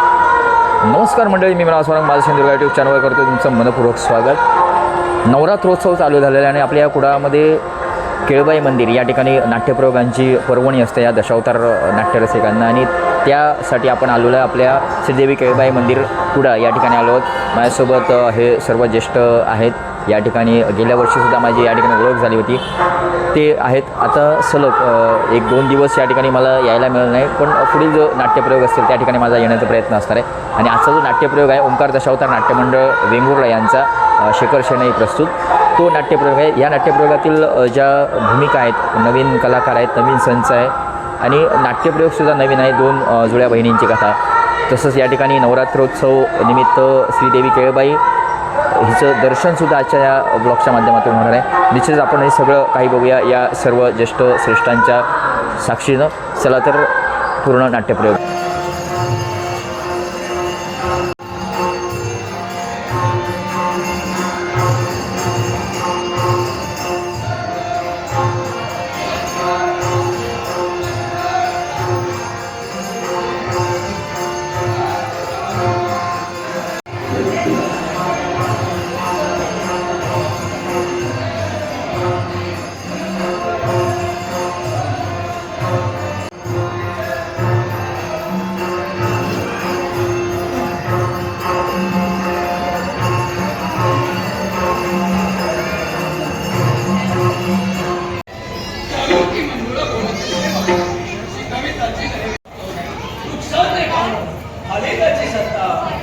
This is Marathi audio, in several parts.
नमस्कार मंडळी मी मला स्वरंग माझं सिंधुदुर्ग यूट्यूब चॅनलवर करतो तुमचं मनपूर्वक स्वागत. नवरात्रोत्सव चालू झालेला आहे आणि आपल्या या कुडामध्ये केळबाई मंदिर या ठिकाणी नाट्यप्रयोगांची पर्वणी असते या दशावतार नाट्यरसिकांना. आणि त्यासाठी आपण आलेलो आहे आपल्या श्रीदेवी केळबाई मंदिर कुडा या ठिकाणी आलो आहोत. माझ्यासोबत हे सर्व ज्येष्ठ आहेत. या ठिकाणी गेल्या वर्षीसुद्धा माझी या ठिकाणी ओळख झाली होती. ते आहेत. आता सलग एक दोन दिवस या ठिकाणी मला यायला मिळालं नाही पण पुढील जो नाट्यप्रयोग असतील त्या ठिकाणी माझा येण्याचा प्रयत्न असणार आहे. आणि आजचा जो नाट्यप्रयोग आहे ओंकार दशावतार नाट्यमंडळ वेंगुर्ला यांचा शेखर शेणई प्रस्तुत. तो नाट्यप्रयोग आहे. या नाट्यप्रयोगातील ज्या भूमिका आहेत नवीन कलाकार आहेत नवीन संच आहे आणि नाट्यप्रयोगसुद्धा नवीन आहे. दोन जुळ्या बहिणींची कथा. तसंच या ठिकाणी नवरात्रोत्सव निमित्त श्रीदेवी केळबाई हिचं दर्शनसुद्धा आजच्या या ब्लॉगच्या माध्यमातून होणार आहे. निश्चितच आपण हे सगळं काही बघूया. या सर्व ज्येष्ठ श्रेष्ठांच्या साक्षीनं. चला तर पूर्ण नाट्यप्रयोग. at uh,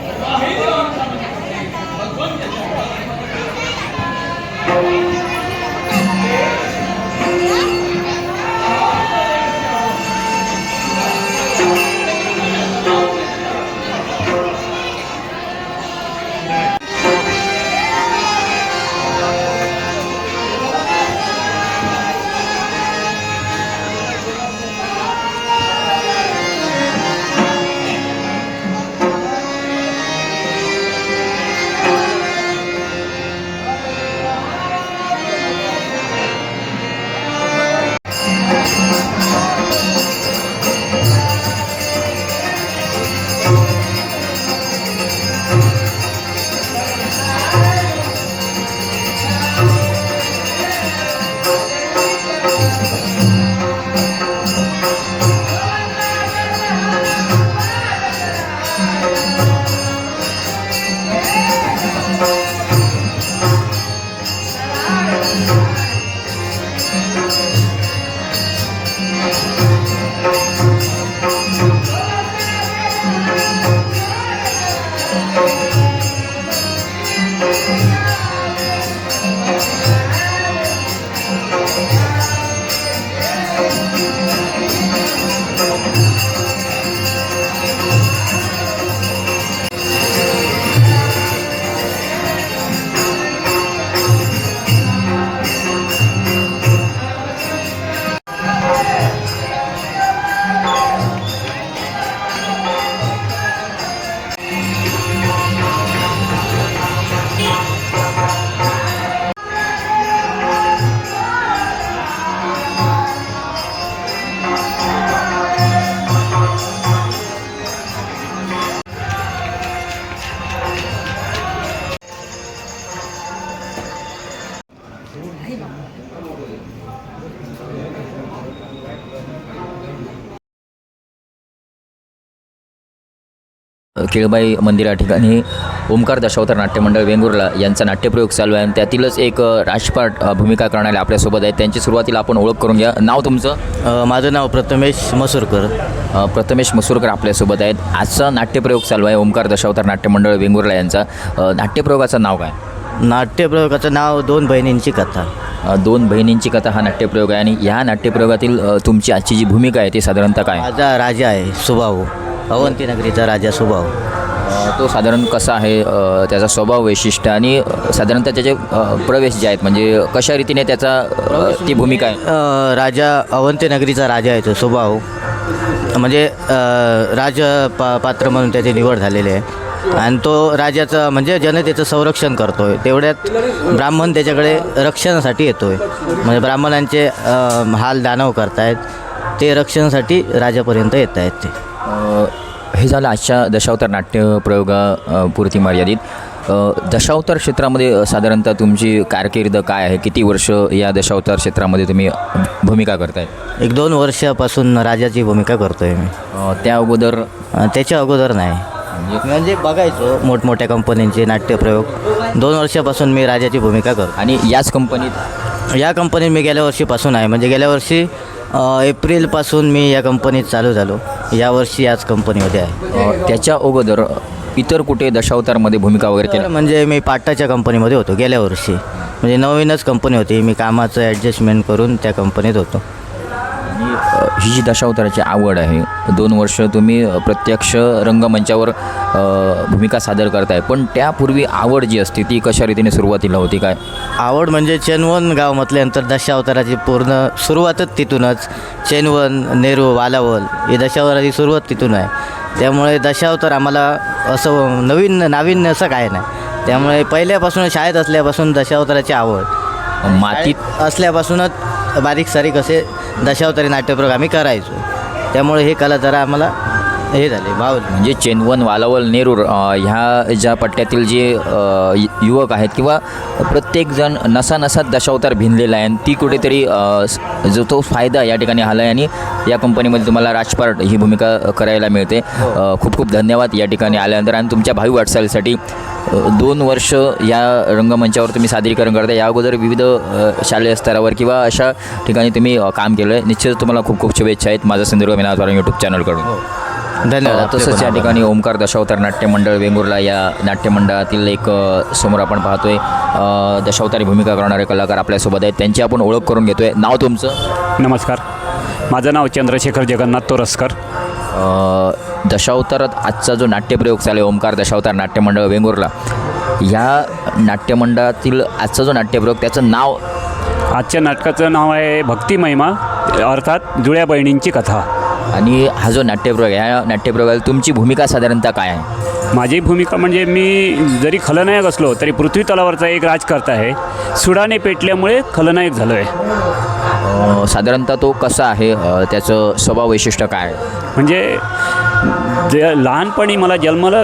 केळबाई मंदिर या ठिकाणी ओंकार दशावतार नाट्यमंडळ वेंगुर्ला यांचा नाट्यप्रयोग चालू आहे. आणि त्यातीलच एक राजपाट भूमिका करणारे आपल्यासोबत आहेत. त्यांची सुरुवातीला आपण ओळख करून घ्या. नाव तुमचं? माझं नाव प्रथमेश मसूरकर. प्रथमेश मसूरकर आपल्यासोबत आहेत. आजचा नाट्यप्रयोग चालू आहे ओंकार दशावतार नाट्यमंडळ वेंगुर्ला यांचा. नाट्यप्रयोगाचं नाव काय? नाट्यप्रयोगाचं नाव दोन बहिणींची कथा. दोन बहिणींची कथा हा नाट्यप्रयोग आहे. आणि ह्या नाट्यप्रयोगातील तुमची आजची जी भूमिका आहे ती साधारणतः काय माझा राजा आहे सुभाऊ. अवंती नगरीचा राजा अ, तो साधारण कसा आहे? अ, त्याचा स्वभाव वैशिष्ट्य आणि अ, साधारणतः त्याचे अ, प्रवेश जे आहेत म्हणजे कशा रीतीने त्याचा अ, ती भूमिका आहे? अ, राजा अवंती नगरीचा राजा आहे तो सुभाऊ म्हणजे अ, राज पा पात्र म्हणून त्याची निवड झालेली आहे. आणि तो राजाचं म्हणजे जनतेचं संरक्षण करतोय तेवढ्यात ब्राह्मण त्याच्याकडे रक्षणासाठी येतोय. म्हणजे ब्राह्मणांचे अ, हाल दानव करतायत ते रक्षणासाठी राजापर्यंत येत आहेत ते. हे झालं आजच्या दशावतार नाट्य प्रयोगा अ, पुरती मर्यादित. दशावतार क्षेत्रामध्ये साधारणतः तुमची कारकीर्द काय आहे? किती वर्ष या दशावतार क्षेत्रामध्ये तुम्ही भूमिका करताय? एक दोन वर्षापासून राजाची भूमिका करतो आहे मी त्या अगोदर? त्याच्या अगोदर नाही. म्हणजे बघायचो मोठमोठ्या कंपन्यांचे नाट्यप्रयोग दोन वर्षापासून मी राजाची भूमिका करतो आणि याच कंपनीत? या कंपनीत मी गेल्या वर्षीपासून आहे. म्हणजे गेल्या वर्षी एप्रिलपासून मी या कंपनीत चालू झालो. यावर्षी याच कंपनीमध्ये आहे. अ, त्याच्या अगोदर इतर कुठे दशावतारमध्ये भूमिका वगैरे केल्या? म्हणजे मी पाटाच्या कंपनीमध्ये होतो गेल्या वर्षी. म्हणजे नवीनच कंपनी होती. मी कामाचं ॲडजस्टमेंट करून त्या कंपनीत होतो. ही जी दशावताराची आवड आहे दोन वर्ष तुम्ही प्रत्यक्ष रंगमंचावर भूमिका सादर करताय. पण त्यापूर्वी आवड जी असते ती कशा रीतीने सुरुवातीला होती काय? आवड म्हणजे चेनवन गाव म्हटल्यानंतर दशावताराची पूर्ण सुरुवातच तिथूनच. चेनवन नेरू वालावल ही दशावताराची सुरुवात तिथून आहे. त्यामुळे दशावतार आम्हाला असं नवीन नाविन्य असं काय नाही. त्यामुळे पहिल्यापासून शाळेत असल्यापासून दशावताराची आवड. मातीत असल्यापासूनच बारीक सारीक असे दशावतारी नाट्यप्रयोग आम्ही करायचो. त्यामुळे हे कला जरा आम्हाला हे झाले भाव म्हणजे चेनवन वालावल नेरूर ह्या ज्या पट्ट्यातील जे युवक आहेत किंवा प्रत्येकजण नसानसात दशावतार भिनलेला आहे आणि ती कुठेतरी जो तो फायदा या ठिकाणी आला आहे आणि या कंपनीमध्ये तुम्हाला राजपाट ही भूमिका करायला मिळते. अ, खूप खूप धन्यवाद या ठिकाणी आल्यानंतर आणि तुमच्या भावी वाटचालीसाठी दोन वर्ष या रंगमंचावर तुम्ही सादरीकरण करता या अगोदर विविध शालेय स्तरावर किंवा अशा ठिकाणी तुम्ही काम केलं आहे निश्चितच तुम्हाला खूप खूप शुभेच्छा आहेत. माझा सिंधुदुर्ग मिनाद्वारा यूट्यूब चॅनलकडून धन्यवाद. तसंच या ठिकाणी ओमकार दशावतार नाट्य मंडळ वेंगुर्ला या नाट्यमंडळातील एक समोर आपण पाहतोय. दशावतारी भूमिका करणारे कलाकार आपल्यासोबत आहेत. त्यांची आपण ओळख करून घेतोय. नाव तुमचं? नमस्कार. माझं नाव चंद्रशेखर जगन्नाथ तोरसकर. दशावतारात आजचा जो नाट्यप्रयोग चालू आहे ओमकार दशावतार नाट्यमंडळ वेंगुर्ला. या नाट्यमंडळातील आजचा जो नाट्यप्रयोग त्याचं नाव? आजच्या नाटकाचं नाव आहे भक्ती महिमा अर्थात जुळ्या बहिणींची कथा. आणि हा जो नाट्यप्रयोग आहे या नाट्यप्रयोगात तुमची भूमिका साधारणतः काय आहे? माझी भूमिका म्हणजे मी जरी खलनायक असलो तरी पृथ्वी तलावरचा एक राजकर्ता आहे. सुडाने पेटल्यामुळे खलनायक झालो आहे साधारणतः तो कसा आहे? त्याचं स्वभाव वैशिष्ट्य काय? म्हणजे जे लहानपणी मला जन्माला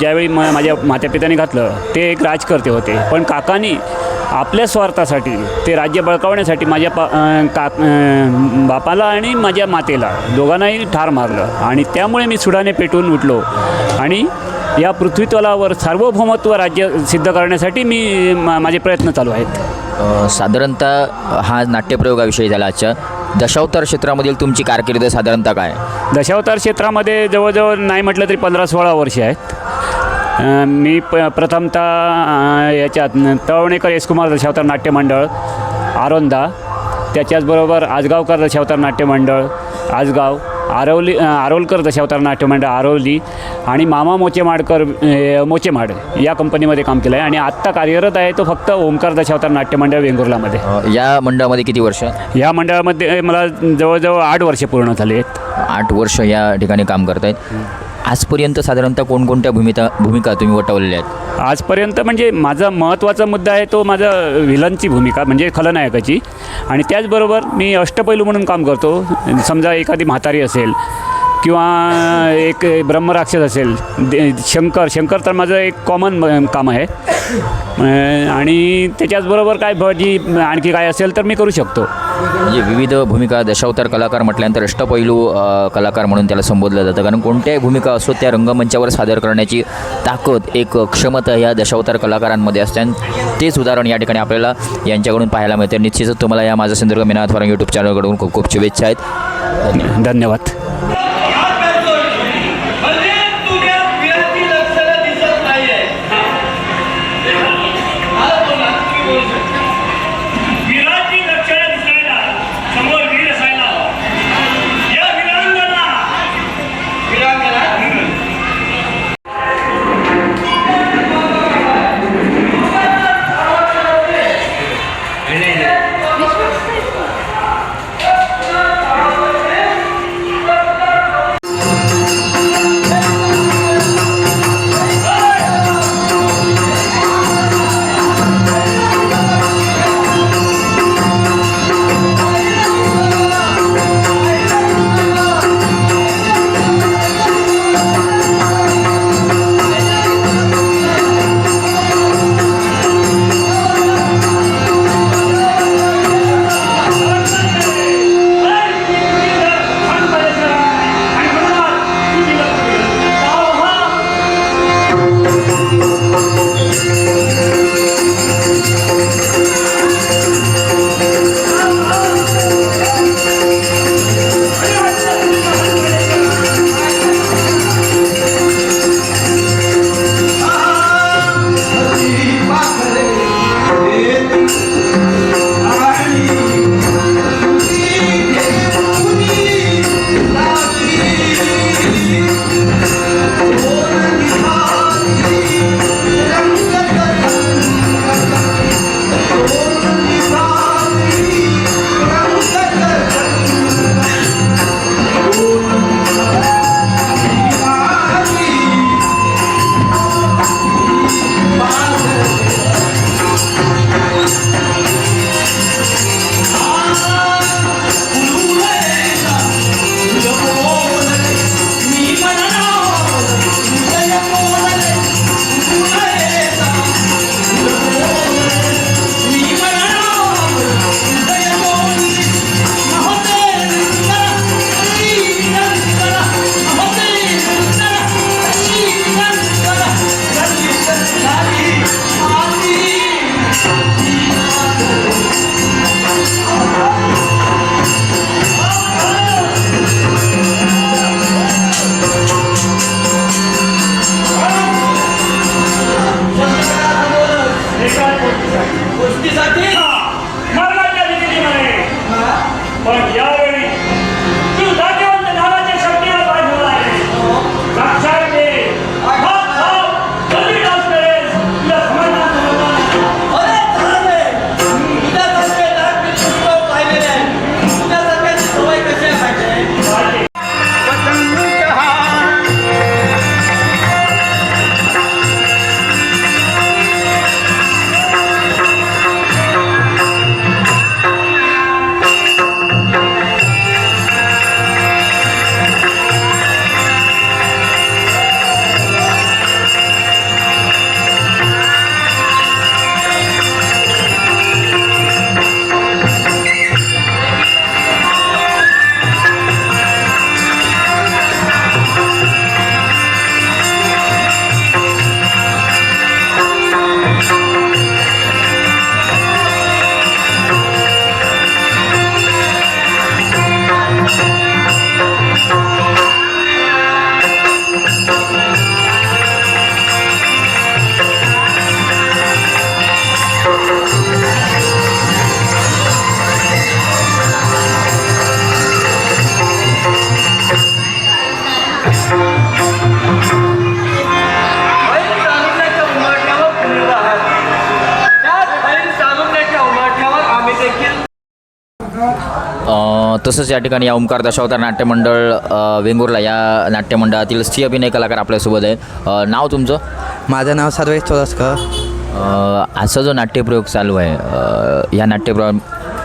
ज्यावेळी म माझ्या मातापित्याने घातलं ते एक राजकर्ते होते. पण काकांनी आपल्या स्वार्थासाठी ते राज्य बळकावण्यासाठी माझ्या पा का बापाला आणि माझ्या मातेला दोघांनाही ठार मारलं. आणि त्यामुळे मी सुडाने पेटून उठलो. आणि या पृथ्वीतलावर सार्वभौमत्व राज्य सिद्ध करण्यासाठी मी मा माझे प्रयत्न चालू आहेत. साधारणतः हा नाट्यप्रयोगाविषयी झाला आजच्या दशावतार क्षेत्रामधील तुमची कारकीर्द साधारणतः काय? दशावतार क्षेत्रामध्ये जवळजवळ नाही म्हटलं तरी पंधरा सोळा वर्षे आहेत. अ, मी प प्रथमतः अ, याच्यात न- तळवणेकर यशकुमार दशावतार नाट्य मंडळ आरोंदा त्याच्याचबरोबर आजगावकर दशावतार नाट्य मंडळ आजगाव आरवली आरोलकर दशावतार नाट्य मंडळ आरवली आणि मामा मोचेमाडकर मोचेमाड या कंपनीमध्ये काम केलं आहे आणि आत्ता कार्यरत आहे तो फक्त ओमकार दशावतार नाट्य मंडळ वेंगुर्लामध्ये. या मंडळामध्ये किती वर्ष? या मंडळामध्ये मला जवळजवळ आठ वर्षे पूर्ण झाली आहेत. आठ वर्ष या ठिकाणी काम करत आहेत आजपर्यंत साधारणतः कोणकोणत्या भूमिका भूमिका तुम्ही वटवलेल्या आहेत? आजपर्यंत म्हणजे माझा महत्त्वाचा मुद्दा आहे तो माझा व्हिलनची भूमिका म्हणजे खलनायकाची. आणि त्याचबरोबर मी अष्टपैलू म्हणून काम करतो. समजा एखादी म्हातारी असेल किंवा एक ब्रह्मराक्षस असेल दे शंकर शंकर तर माझं एक कॉमन काम आहे. आणि त्याच्याचबरोबर काय भजी आणखी काय असेल तर मी करू शकतो. म्हणजे विविध भूमिका दशावतार कलाकार म्हटल्यानंतर अष्टपैलू कलाकार म्हणून त्याला संबोधलं जातं. कारण कोणत्याही भूमिका असो त्या रंगमंचावर सादर करण्याची ताकद एक क्षमता या दशावतार कलाकारांमध्ये असते. आणि तेच उदाहरण या ठिकाणी आपल्याला यांच्याकडून पाहायला मिळते. निश्चितच तुम्हाला या माझा सिंधुदुर्ग मिनाथवारा यूट्यूब चॅनलकडून खूप खूप शुभेच्छा आहेत. धन्यवाद. तसंच या ठिकाणी या ओंकार दशावतार नाट्यमंडळ वेंगुर्ला या नाट्यमंडळातील स्त्री अभिनय कलाकार आपल्यासोबत आहेत. अ, नाव तुमचं? माझं नाव सर्वेश चोरस्कर. असा जो नाट्यप्रयोग चालू आहे या नाट्यप्र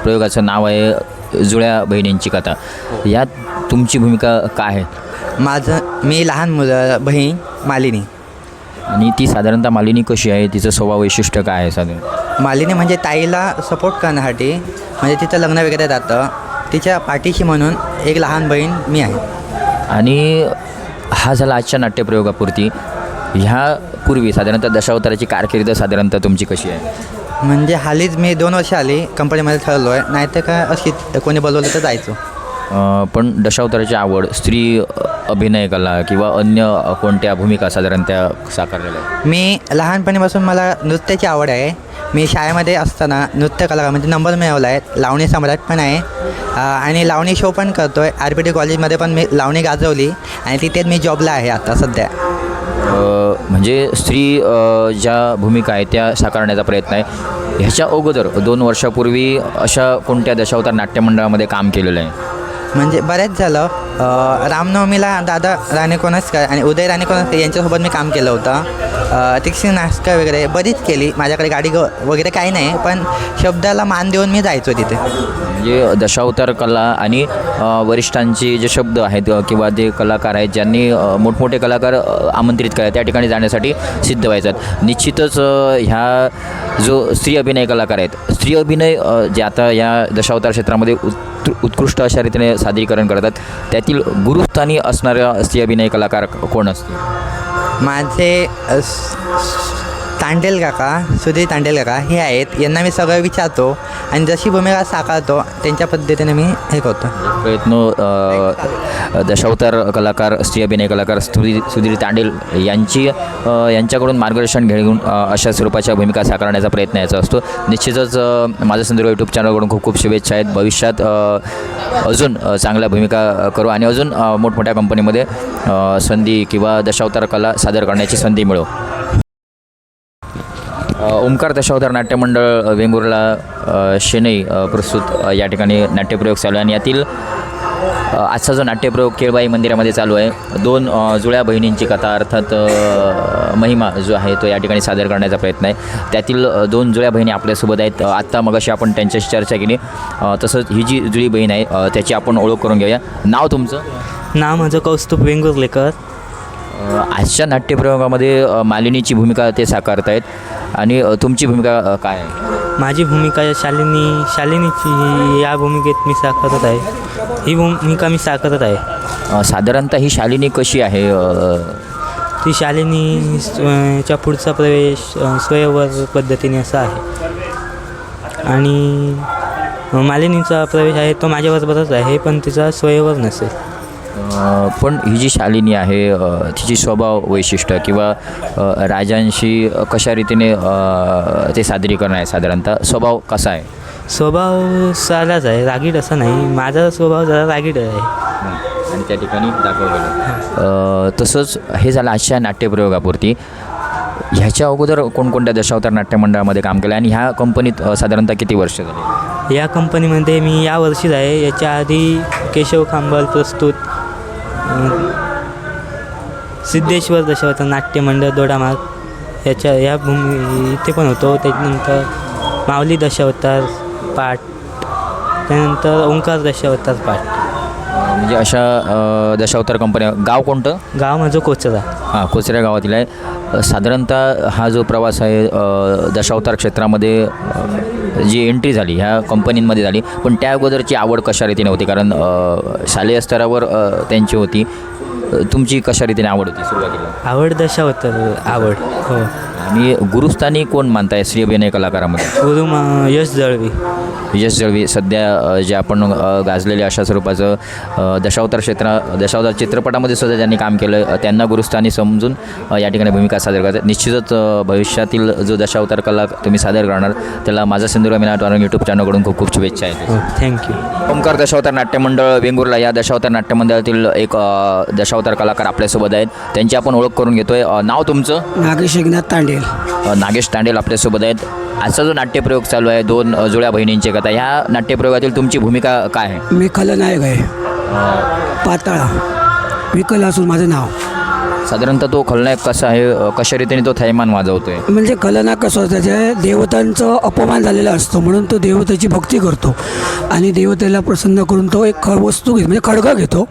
प्रयोगाचं नाव आहे जुळ्या बहिणींची कथा. यात तुमची भूमिका काय आहे? माझं मी लहान मुलं बहीण मालिनी. आणि ती साधारणतः मालिनी कशी आहे? तिचं स्वभाव वैशिष्ट्य काय आहे साधारण? मालिनी म्हणजे ताईला सपोर्ट करण्यासाठी म्हणजे तिचं लग्न वगैरे जातं. तिच्या पाठीशी म्हणून एक लहान बहीण मी आहे. आणि हा झाला आजच्या नाट्यप्रयोगापुरती. ह्या पूर्वी साधारणतः दशावताराची कारकीर्द साधारणतः तुमची कशी आहे? म्हणजे हालीच मी दोन वर्ष आली कंपनीमध्ये ठरलो आहे नाहीतर काय अशी कोणी बोलवलं तर जायचो. पण दशावताराची आवड स्त्री अभिनय कला किंवा अन्य कोणत्या भूमिका साधारण त्या साकारलेल्या मी लहानपणीपासून मला नृत्याची आवड आहे. मी शाळेमध्ये असताना नृत्य कलाकार म्हणजे नंबर मिळवला आहे. लावणी सम्राट पण आहे. आणि लावणी शो पण करतो आहे आर पी टी कॉलेजमध्ये पण मी लावणी गाजवली आणि तिथेच मी जॉबला आहे आता सध्या. म्हणजे स्त्री ज्या भूमिका आहेत त्या साकारण्याचा प्रयत्न आहे. ह्याच्या अगोदर दोन वर्षापूर्वी अशा कोणत्या दशावतार नाट्यमंडळामध्ये काम केलेलं आहे? म्हणजे बऱ्याच झालं. रामनवमीला दादा राणे कोणसकर आणि उदय राणे कोणसकर यांच्यासोबत मी काम केलं होतं. तिची तिकशी वगैरे बरीच केली. माझ्याकडे गाडी ग वगैरे काही नाही पण शब्दाला मान देऊन मी जायचो तिथे. म्हणजे दशावतार कला आणि वरिष्ठांचे जे शब्द आहेत किंवा जे कलाकार आहेत ज्यांनी मोठमोठे कलाकार आमंत्रित केले त्या ठिकाणी जाण्यासाठी सिद्ध व्हायचं निश्चितच ह्या जो स्त्री अभिनय कलाकार आहेत स्त्री अभिनय जे आता या दशावतार क्षेत्रामध्ये उत् उत्कृष्ट अशा रीतीने सादरीकरण करतात त्यातील गुरुस्थानी असणाऱ्या स्त्री अभिनय कलाकार कोण असतील? माझे अ, स- तांडेल काका सुधीर तांडेल काका हे आहेत. यांना मी सगळं विचारतो आणि जशी भूमिका साकारतो त्यांच्या पद्धतीने मी हे करतो. प्रयत्न दशावतार कलाकार स्त्री अभिनय कलाकार सुधीर सुधीर तांडेल यांची यांच्याकडून मार्गदर्शन घेऊन अशा स्वरूपाच्या भूमिका साकारण्याचा प्रयत्न याचा असतो. निश्चितच अ, माझा संदर्भ यूट्यूब चॅनलकडून खूप खूप शुभेच्छा आहेत. भविष्यात अजून चांगल्या भूमिका करू आणि अजून मोठमोठ्या कंपनीमध्ये संधी किंवा दशावतार कला सादर करण्याची संधी मिळो. ओंकार दशावतार नाट्यमंडळ वेंगुर्ला शेनई प्रस्तुत या ठिकाणी नाट्यप्रयोग चालू आहे. आणि यातील आजचा जो नाट्यप्रयोग केळबाई मंदिरामध्ये चालू आहे दोन जुळ्या बहिणींची कथा अर्थात महिमा जो आहे तो या ठिकाणी सादर करण्याचा प्रयत्न आहे. त्यातील दोन जुळ्या बहिणी आपल्यासोबत आहेत. आत्ता मगाशी आपण त्यांच्याशी चर्चा केली. तसंच ही जी जुळी बहीण आहे त्याची आपण ओळख करून घेऊया. नाव तुमचं? नाव माझं कौस्तुभ वेंगुर्लेकर. आजच्या नाट्यप्रयोगामध्ये मालिनीची भूमिका ते साकारत आहेत आणि तुमची भूमिका काय आहे? माझी भूमिका या शालिनी शालिनीची या भूमिकेत मी साकारत आहे. ही भूमिका मी साकारत आहे. साधारणतः ही शालिनी कशी आहे ती शालिनी च्या पुढचा प्रवेश स्वयंवर पद्धतीने असा आहे. आणि मालिनीचा प्रवेश आहे तो माझ्याबरोबरच आहे पण तिचा स्वयंवर नसेल. पण ही जी शालिनी आहे तिची स्वभाव वैशिष्ट्य किंवा राजांशी कशा रीतीने ते सादरीकरण आहे साधारणतः? स्वभाव कसा आहे? स्वभाव साधाच आहे रागीट असा नाही. माझा स्वभाव जरा रागीट आहे. आणि त्या ठिकाणी दाखवलेलं तसंच हे झालं आजच्या नाट्यप्रयोगापुरती. ह्याच्या अगोदर कोणकोणत्या दशावतार नाट्यमंडळामध्ये काम केलं आणि ह्या कंपनीत साधारणतः किती वर्ष झाली? या कंपनीमध्ये मी या वर्षीच आहे. याच्या आधी केशव खांबल प्रस्तुत सिद्धेश्वर दशावतार नाट्यमंडळ दोडामार्ग याच्या या भूमी इथे पण होतो. त्याच्यानंतर माऊली दशावतार पाठ. त्यानंतर ओंकार दशावतार पाठ. म्हणजे अशा दशावतार कंपन्या गाव कोणतं? गाव माझं कोचरा. हां कोचऱ्या गावातील आहे. साधारणतः हा जो प्रवास आहे दशावतार क्षेत्रामध्ये जी एंट्री झाली ह्या कंपनींमध्ये झाली पण त्या अगोदरची आवड कशा रीतीने होती? कारण शालेय स्तरावर त्यांची होती. तुमची कशा रीतीने आवड होती सुरुवातीला? आवड दशावतार आवड हो. आणि गुरुस्थानी कोण मानताय श्री अभिनय कलाकारामध्ये? गुरु यश जळवी यश जळवी सध्या जे आपण गाजलेले अशा स्वरूपाचं दशावतार क्षेत्र दशावतार चित्रपटामध्ये सुद्धा ज्यांनी काम केलं त्यांना गुरुस्थानी समजून या ठिकाणी भूमिका सादर करतात. निश्चितच भविष्यातील जो दशावतार कला तुम्ही सादर करणार त्याला माझा सिंधुरा मिनाट वारंग यूट्यूब चॅनलकडून खूप खूप शुभेच्छा आहेत. हो थँक्यू ओंकार दशावतार नाट्यमंडळ वेंगुर्ला या दशावतार नाट्यमंडळातील एक दशावतार कलाकार आपल्यासोबत आहेत. त्यांची आपण ओळख करून घेतोय. नाव तुमचं? नागेश एकनाथ तांडे तांडेल नागेश तांडेल आपल्यासोबत आहेत. आजचा जो नाट्यप्रयोग चालू आहे दोन जुळ्या बहिणींची कथा ह्या नाट्यप्रयोगातील तुमची भूमिका काय आहे? मी खलनायक आहे. पाताळा. विकल असून माझं नाव. साधारणतः तो खलनायक कसा आहे कशा रीतीने तो थैमान वाजवतोय? म्हणजे खलनायक कसं असतं त्याच्या देवतांचं अपमान झालेला असतो म्हणून तो देवतेची भक्ती करतो. आणि देवतेला प्रसन्न करून तो एक ख वस्तू घेतो म्हणजे खडगा घेतो.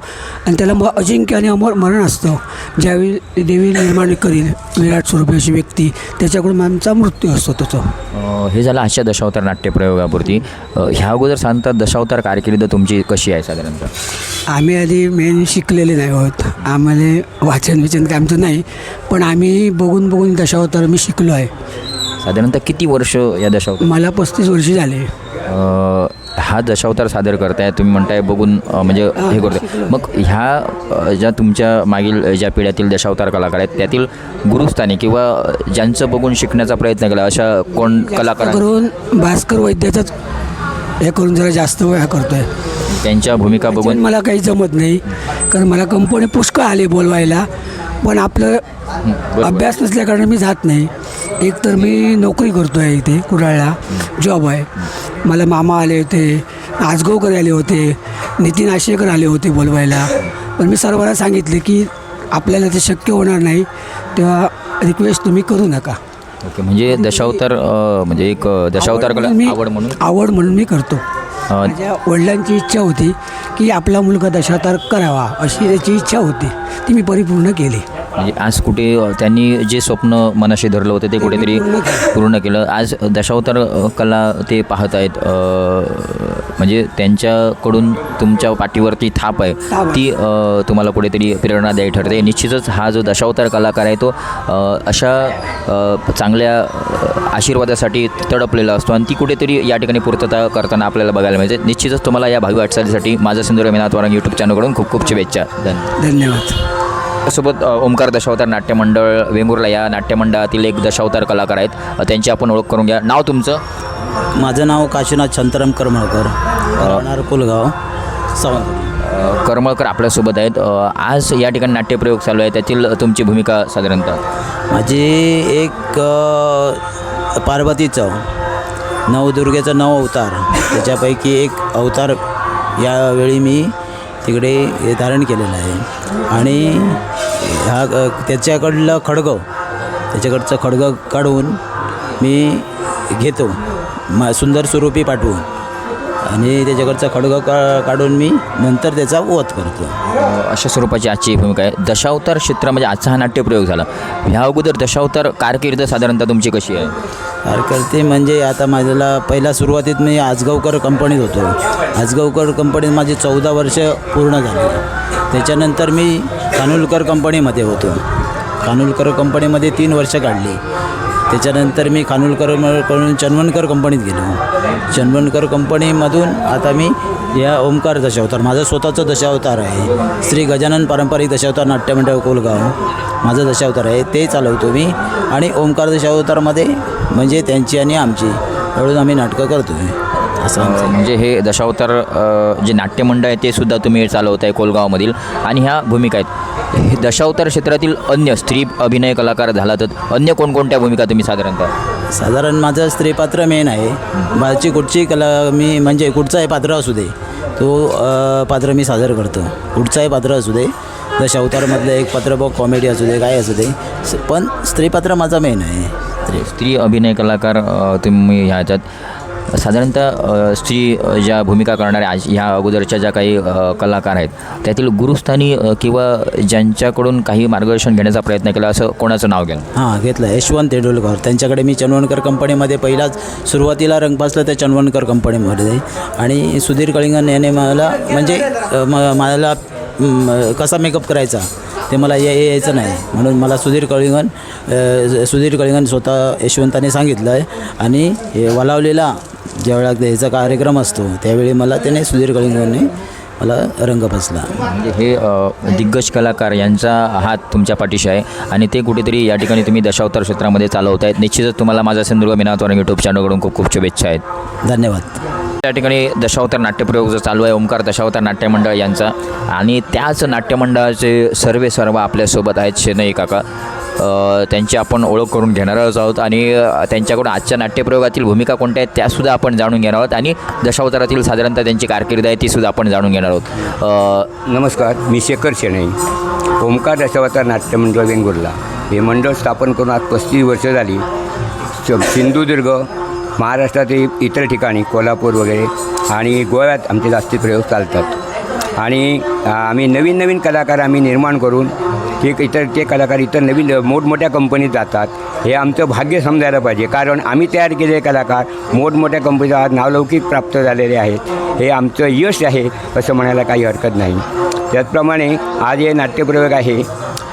आणि त्याला म अजिंक्य आणि अमर मरण असतं. ज्यावेळी देवी निर्माण करील विराट स्वरूपी अशी व्यक्ती त्याच्याकडून आमचा मृत्यू असतो त्याचा. हे झालं आजच्या दशावतार नाट्यप्रयोगापुरती ह्या अगोदर सांगतात दशावतार कारकिर्द तुमची कशी आहे साधारणतः? आम्ही आधी मेन शिकलेले नाही आहोत. आम्हाला वाचन विचन काय आमचं नाही पण आम्ही बघून बघून दशावतार मी शिकलो आहे. साधारणतः किती वर्ष या दशावतार मला पस्तीस वर्षी झाले. हा दशावतार सादर करताय तुम्ही म्हणताय बघून म्हणजे हे करताय. मग ह्या ज्या तुमच्या मागील ज्या पिढ्यातील दशावतार कलाकार आहेत त्यातील गुरुस्थानी किंवा ज्यांचं बघून शिकण्याचा प्रयत्न केला अशा कोण कलाकार करून भास्कर वैद्याचाच हे करून जरा जास्त वेळा करतोय. त्यांच्या भूमिका बघून मला काही जमत नाही कारण मला कंपनी पुष्कळ आली बोलवायला. पण आपलं अभ्यास नसल्याकारणे मी जात नाही. एक तर मी नोकरी करतो आहे इथे कुडाळला. जॉब आहे. मला मामा आले होते आजगावकर आले होते नितीन आशेकर आले होते बोलवायला. पण मी सर्वांना सांगितले की आपल्याला ते शक्य होणार नाही. तेव्हा रिक्वेस्ट तुम्ही करू नका. ओके म्हणजे दशावतार म्हणजे एक दशावतार आवड म्हणून? आवड म्हणून मी करतो. माझ्या वडिलांची इच्छा होती की आपला मुलगा दशावतार करावा अशी त्याची इच्छा होती. ती मी परिपूर्ण केली. म्हणजे आज कुठे त्यांनी जे स्वप्न मनाशी धरलं होतं ते कुठेतरी पूर्ण केलं. आज दशावतार कला ते पाहत आहेत. म्हणजे त्यांच्याकडून तुमच्या पाठीवरती थाप आहे. ती तुम्हाला कुठेतरी प्रेरणादायी ठरते. निश्चितच हा जो दशावतार कलाकार आहे तो अशा चांगल्या आशीर्वादासाठी तडपलेला असतो आणि ती कुठेतरी या ठिकाणी पूर्तता करताना आपल्याला बघायला मिळते. निश्चितच तुम्हाला या भावी वाटचालीसाठी माझा सिंधुरा मेनाथ वारंग यूट्यूब चॅनलकडून खूप खूप शुभेच्छा. धन्यवाद. धन्यवाद. सोबत अ, ओमकार दशावतार नाट्यमंडळ वेंगुर्ला या नाट्यमंडळातील एक दशावतार कलाकार आहेत. त्यांची आपण ओळख करून घ्या. नाव तुमचं? माझं नाव काशीनाथ शांताराम करमळकर. राहणार कुलगाव. सावंत करमळकर आपल्यासोबत आहेत. आज या ठिकाणी नाट्यप्रयोग चालू आहे. त्यातील तुमची भूमिका साधारणतः? माझी एक पार्वतीचं नवदुर्गेचा नव अवतार. त्याच्यापैकी एक अवतार यावेळी मी तिकडे धारण केलेलं आहे. आणि ह्या त्याच्याकडलं खडगं त्याच्याकडचं खडगं काढून मी घेतो. मा सुंदर स्वरूपी पाठवून. आणि त्याच्याकडचा खडगं का काढून मी नंतर त्याचा वध करतो. अशा स्वरूपाची आजची भूमिका आहे. दशावतार क्षेत्रामध्ये आजचा हा नाट्यप्रयोग झाला. ह्या अगोदर दशावतार कारकीर्द साधारणतः तुमची कशी आहे? कारकर्ते म्हणजे आता माझ्याला पहिल्या सुरुवातीत मी आजगावकर कंपनीत होतो. आजगावकर कंपनीत माझी चौदा वर्ष पूर्ण झाली. त्याच्यानंतर मी कानुलकर कंपनीमध्ये होतो. कानुलकर कंपनीमध्ये तीन वर्ष काढली. त्याच्यानंतर मी खानुलकरकडून चन्वणकर कंपनीत गेलो. चन्वणकर कंपनीमधून आता मी या ओंकार दशावतार माझं स्वतःचं दशावतार आहे. श्री गजानन पारंपरिक दशावतार नाट्यमंडळ कोलगाव माझं दशावतार आहे ते चालवतो मी. आणि ओंकार दशावतारमध्ये म्हणजे त्यांची आणि आमची एवढून आम्ही नाटकं करतो आहे असं म्हणजे हे दशावतार जे नाट्यमंडळ आहे ते सुद्धा तुम्ही चालवत आहे कोलगावमधील. आणि ह्या भूमिका आहेत. हे दशावतार क्षेत्रातील अन्य स्त्री अभिनय कलाकार झाला तर अन्य कोणकोणत्या भूमिका तुम्ही साधारणतः? साधारण माझं स्त्रीपात्र मेन आहे. माझी कुठची कला मी म्हणजे कुठचाही पात्र असू दे तो पात्र मी सादर करतो. कुठचाही पात्र असू दे दशावतारमधलं एक पात्र बघ कॉमेडी असू दे काय असू दे. पण स्त्रीपात्र माझा मेन आहे. स्त्री अभिनय कलाकार तुम्ही ह्या ह्याच्यात साधारणतः स्त्री ज्या भूमिका करणाऱ्या आज ह्या अगोदरच्या ज्या काही कलाकार आहेत त्यातील गुरुस्थानी किंवा ज्यांच्याकडून काही मार्गदर्शन घेण्याचा प्रयत्न केला असं कोणाचं नाव घ्याल हां घेतलं. यशवंत तेंडुलकर. त्यांच्याकडे मी चणवणकर कंपनीमध्ये पहिलाच सुरुवातीला रंगपासलं त्या चणवणकर कंपनीमध्ये. आणि सुधीर कळिंगन याने मला म्हणजे म मला कसा मेकअप करायचा ते मला या यायचं नाही. म्हणून मला सुधीर कळिंगन सुधीर कळिंगन स्वतः यशवंताने सांगितलं आहे आणि वलावलेला ज्यावेळा याचा कार्यक्रम असतो त्यावेळी मला त्याने सुधीर कळिंगनने मला रंग बसला. म्हणजे हे दिग्गज कलाकार यांचा हात तुमच्या पाठीशी आहे आणि ते कुठेतरी या ठिकाणी तुम्ही दशावतार क्षेत्रामध्ये चालवत आहेत निश्चितच तुम्हाला माझा सिंधुदुर्ग मिनातवार यूट्यूब चॅनलकडून खूप खूप शुभेच्छा आहेत. धन्यवाद. त्या ठिकाणी दशावतार नाट्यप्रयोग जो चालू आहे ओंकार दशावतार नाट्यमंडळ यांचा. आणि त्याच नाट्यमंडळाचे सर्वे सर्व आपल्यासोबत आहेत शेनई काका. त्यांची आपण ओळख करून घेणारच आहोत आणि त्यांच्याकडून आजच्या नाट्यप्रयोगातील भूमिका कोणत्या आहेत त्यासुद्धा आपण जाणून घेणार आहोत आणि दशावतारातील साधारणतः त्यांची कारकीर्द आहे तीसुद्धा आपण जाणून घेणार आहोत. नमस्कार मी शेखर शेणई ओमकार दशावतार नाट्यमंडळ वेंगुर्ला. हे मंडळ स्थापन करून आज पस्तीस वर्ष झाली. सिंधुदुर्ग महाराष्ट्रातील इतर ठिकाणी कोल्हापूर वगैरे आणि गोव्यात आमचे जास्ती प्रयोग चालतात. आणि आम्ही नवीन नवीन कलाकार आम्ही निर्माण करून हे इतर ते कलाकार इतर नवीन मोठमोठ्या कंपनीत जातात. हे आमचं भाग्य समजायला पाहिजे. कारण आम्ही तयार केलेले कलाकार मोठमोठ्या कंपनीत नावलौकिक प्राप्त झालेले आहेत. हे आमचं यश आहे असं म्हणायला काही हरकत नाही. त्याचप्रमाणे आज हे नाट्यप्रयोग आहे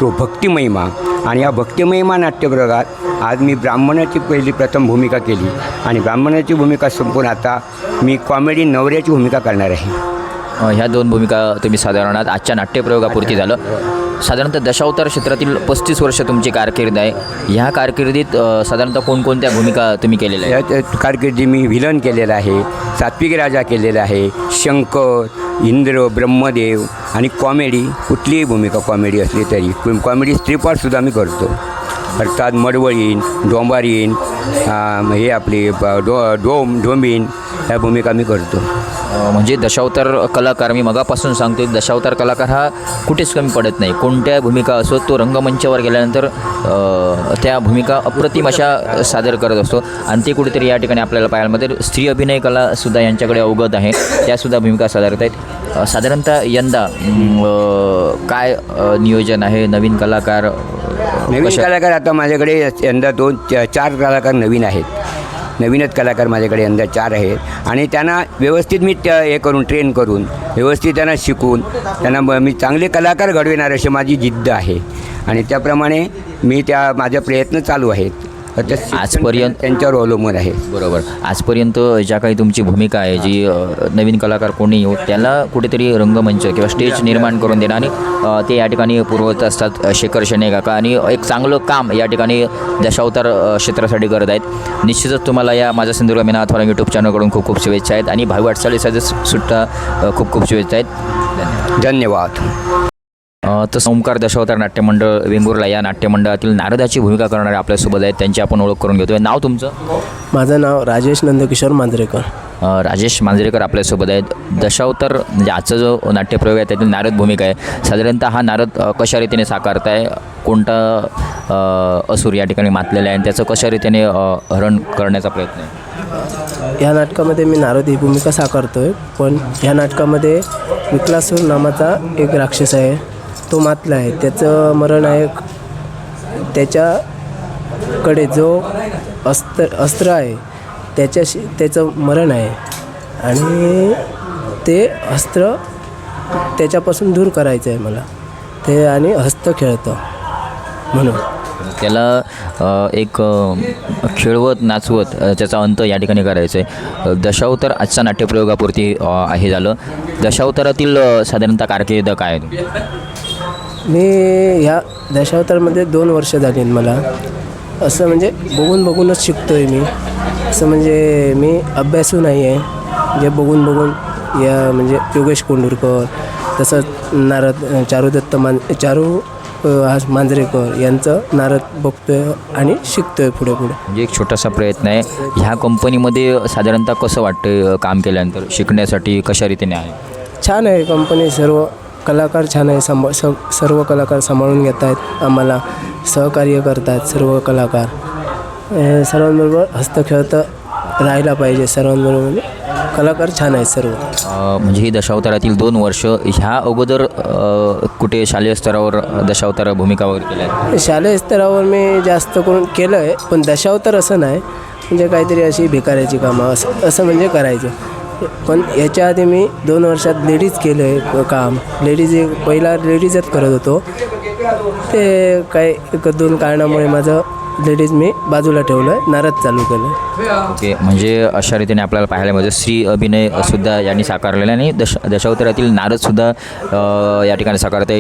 तो भक्तिमहिमा. आणि या भक्तिमहिमा नाट्यप्रयोगात आज मी ब्राह्मणाची पहिली प्रथम भूमिका केली. आणि ब्राह्मणाची भूमिका संपून आता मी कॉमेडी नवऱ्याची भूमिका करणार आहे. ह्या दोन भूमिका तुम्ही साधारणात आजच्या नाट्यप्रयोगापुरती झालं. साधारणतः दशावतार क्षेत्रातील पस्तीस वर्ष तुमची कारकीर्द आहे. ह्या कारकिर्दीत साधारणतः कोणकोणत्या भूमिका तुम्ही केलेल्या आहेत? कारकिर्दी मी विलन केलेला आहे सात्विक राजा केलेला आहे शंकर इंद्र ब्रह्मदेव आणि कॉमेडी कुठलीही भूमिका कॉमेडी असली तरी. कॉमेडी स्ट्रीपॉटसुद्धा मी करतो. अर्थात मडवळीन डोंबारीन हे आपली ब- डो डोम डोंबीन ह्या भूमिका मी करतो. म्हणजे दशावतार कलाकार मी मगापासून सांगतो दशावतार कलाकार हा कुठेच कमी पडत नाही. कोणत्या भूमिका असो तो रंगमंचावर गेल्यानंतर त्या भूमिका अप्रतिम अशा सादर करत असतो. आणि ते कुठेतरी या ठिकाणी आपल्याला पाहायला मिळते. स्त्री अभिनय कलासुद्धा यांच्याकडे अवगत आहे. त्यासुद्धा भूमिका सादरत आहेत अ, साधारणतः यंदा काय नियोजन आहे? नवीन कलाकार नवीन कलाकार आता माझ्याकडे यंदा दोन चार कलाकार नवीन आहेत. नवीनच कलाकार माझ्याकडे यंदा चार आहेत. आणि त्यांना व्यवस्थित मी त्या हे करून ट्रेन करून व्यवस्थित त्यांना शिकून त्यांना मी चांगले कलाकार घडविणार अशी माझी जिद्द आहे. आणि त्याप्रमाणे मी त्या माझा प्रयत्न चालू आहेत. ते आजपर्यंत- त्यांच्यावर अवलंबून आहे. बरोबर. आजपर्यंत ज्या काही तुमची भूमिका आहे जी नवीन कलाकार कोणी येऊ त्याला कुठेतरी रंगमंच किंवा स्टेज निर्माण करून देणं आणि ते या ठिकाणी पुरवत असतात शेखर शेणे काका. आणि एक चांगलं काम या ठिकाणी दशावतार क्षेत्रासाठी करत आहेत. निश्चितच तुम्हाला या माझा सिंधुदुर्ग मीना अथवा यूट्यूब चॅनलकडून खूप खूप शुभेच्छा आहेत. आणि भावी वाटचालीसाठी सुद्धा खूप खूप शुभेच्छा आहेत. धन्यवाद. तसं ओंकार दशावतार नाट्यमंडळ वेंगुर्ला या नाट्यमंडळातील नारदाची भूमिका करणारे आपल्यासोबत आहेत. त्यांची आपण ओळख करून घेतोय. नाव तुमचं? माझं नाव राजेश नंदकिशोर मांजरेकर. राजेश मांजरेकर आपल्यासोबत आहेत. दशावतार म्हणजे आजचा जो नाट्यप्रयोग आहे त्यातील नारद भूमिका आहे. साधारणतः हा नारद कशा रीतीने साकारताय? कोणता असुर या ठिकाणी मातलेला आहे आणि त्याचं कशा रीतीने हरण करण्याचा प्रयत्न आहे? ह्या नाटकामध्ये मी नारद ही भूमिका साकारतो आहे पण ह्या नाटकामध्ये विकलासूर नामाचा एक राक्षस आहे. तो मातला आहे. त्याचं मरण आहे त्याच्याकडे जो अस्त्र अस्त्र आहे त्याच्याशी त्याचं मरण आहे. आणि ते अस्त्र त्याच्यापासून दूर करायचं आहे मला. ते आणि हस्त खेळतं म्हणून. त्याला एक खेळवत नाचवत त्याचा अंत या ठिकाणी करायचा आहे. दशावतार आजच्या नाट्यप्रयोगापुरती हे झालं. दशावतारातील साधारणतः कारकीर्द काय मी ह्या दशावतारमध्ये दोन वर्ष झाली आहेत मला. असं म्हणजे बघून बघूनच शिकतो आहे मी. असं म्हणजे मी अभ्यासू नाही आहे. जे बघून बघून या म्हणजे योगेश कोंडूरकर तसंच नारद चारुदत्त मान चारू आज मांजरेकर यांचं नारद बघतो आहे आणि शिकतो आहे पुढे पुढे. म्हणजे एक छोटासा प्रयत्न आहे. ह्या कंपनीमध्ये साधारणतः कसं वाटतं काम केल्यानंतर? शिकण्यासाठी कशा रीतीने आहे? छान आहे कंपनी सर्व. कलाकार छान आहे सांभा स सर्व कलाकार सांभाळून घेत आहेत. आम्हाला सहकार्य करतात सर्व कलाकार. सर्वांबरोबर हस्त खेळतं राहायला पाहिजे सर्वांबरोबर. म्हणजे कलाकार छान आहेत सर्व. म्हणजे ही दशावतारातील दोन वर्ष ह्या अगोदर कुठे शालेय स्तरावर दशावतार भूमिका वगैरे केल्या आहेत? शालेय स्तरावर मी जास्त करून केलं आहे पण दशावतार असं नाही. म्हणजे काहीतरी अशी भिकाऱ्याची कामं असं असं म्हणजे करायचं. पण याच्या आधी मी दोन वर्षात लेडीज केलं आहे काम. लेडीज एक पहिला लेडीजच करत होतो. ते काही एक दोन कारणामुळे माझं लेडीज मी बाजूला ठेवलं आहे नारद चालू केलं ओके म्हणजे अशा रीतीने आपल्याला पाहायला मिळतं. स्त्री अभिनय सुद्धा यांनी साकारलेला आणि दश दशावतारातील नारदसुद्धा या ठिकाणी साकारते.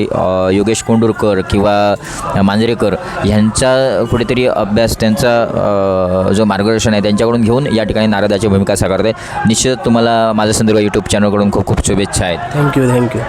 योगेश कोंडूरकर किंवा मांजरेकर यांचा कुठेतरी अभ्यास त्यांचा जो मार्गदर्शन आहे त्यांच्याकडून घेऊन या ठिकाणी नारदाची भूमिका साकारते. निश्चित तुम्हाला माझा संदर्भ यूट्यूब चॅनलकडून खूप खूप शुभेच्छा आहेत. Thank you thank you